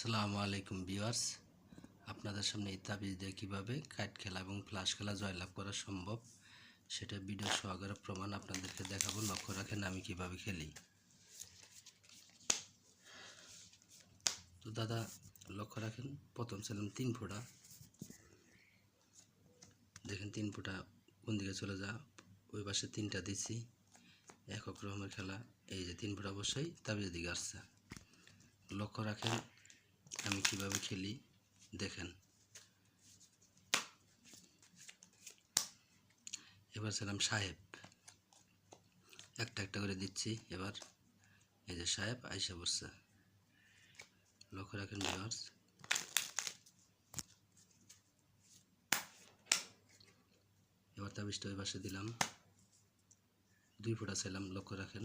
আসসালামু আলাইকুম ভিউয়ার্স। আপনাদের সামনে এই তাবিজ দিয়ে কীভাবে কাইট খেলা এবং ফ্লাশ খেলা জয়লাভ করা সম্ভব, সেটা ভিডিও সহকারে প্রমাণ আপনাদেরকে দেখাবো। লক্ষ্য রাখেন, আমি কীভাবে খেলি। তো দাদা, লক্ষ্য রাখেন, প্রথম ছিলাম তিন ফোঁটা। দেখেন, তিন ফোঁটা কোন দিকে চলে যা, ওই পাশে তিনটা দিচ্ছি একক রকমের খেলা, এই যে তিন ফোঁটা অবশ্যই তাবিজের দিকে আসছে। লক্ষ্য রাখেন আমি কীভাবে খেলি? দেখেন। এবার ছিলাম সাহেব। একটা একটা করে দিচ্ছি এবার। এই যে সাহেব আইসা বসছে লক্ষ্য রাখেন ভিউয়ার্স এবার তাবিজটা ওই পাশে দিলাম। দুই ফোঁটা ছিলাম লক্ষ্য রাখেন।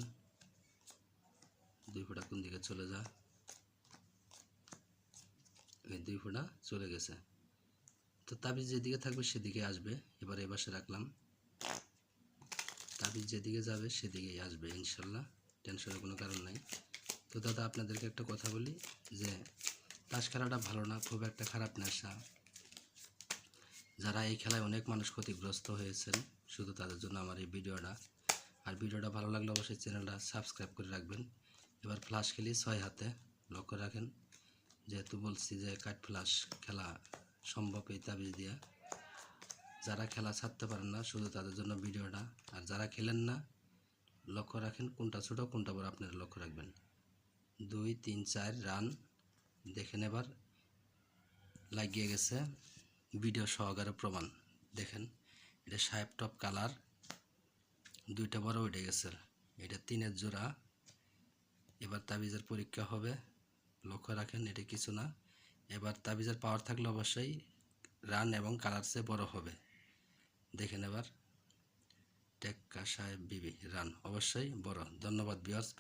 দুই ফোঁটা কোন দিকে চলে যা দুই ফোঁটা চলে গেছে। তো তাবিজ যেদিকে থাকবে সেদিকে আসবে। এবার এ পাশে রাখলাম। তাবিজ যেদিকে যাবে সেদিকেই আসবে, ইনশাল্লাহ। টেনশনের কোনো কারণ নাই। তো দাদা, আপনাদেরকে একটা কথা বলি যে, তাস খেলাটা ভালো না, খুব একটা খারাপ নেশা। যারা এই খেলায় অনেক মানুষ ক্ষতিগ্রস্ত হয়েছেন, শুধু তাদের জন্য আমার এই ভিডিওটা। আর ভিডিওটা ভালো লাগলে অবশ্যই চ্যানেলটা সাবস্ক্রাইব করে রাখবেন। এবার ফ্লাশ খেলি ছয় হাতে লক্ষ্য রাখেন। যেহেতু বলছি যে কাঠ ফ্লাশ খেলা সম্ভব এই তাবিজ দিয়া। যারা খেলা ছাড়তে পারেন না, শুধু তাদের জন্য ভিডিওটা। আর যারা খেলেন না, লক্ষ্য রাখেন কোনটা ছোটো, কোনটা বড়, আপনারা লক্ষ্য রাখবেন। দুই, তিন, চার, রান। দেখেন এবার। লাগিয়ে গেছে ভিডিও সহকারে প্রমাণ। দেখেন, এটা সাহেব টপ কালার। দুইটা বড় উঠে গেছে। এটা তিনের জোড়া। এবার তাবিজের পরীক্ষা হবে। লক্ষ্য রাখেন, এটি কিছু না। এবার তাবিজের পাওয়ার থাকলে অবশ্যই রান এবং কালার সে বড় হবে। দেখেন এবার। টেক্কা সাহেব বিবি রান অবশ্যই বড়। ধন্যবাদ বিয়ার্স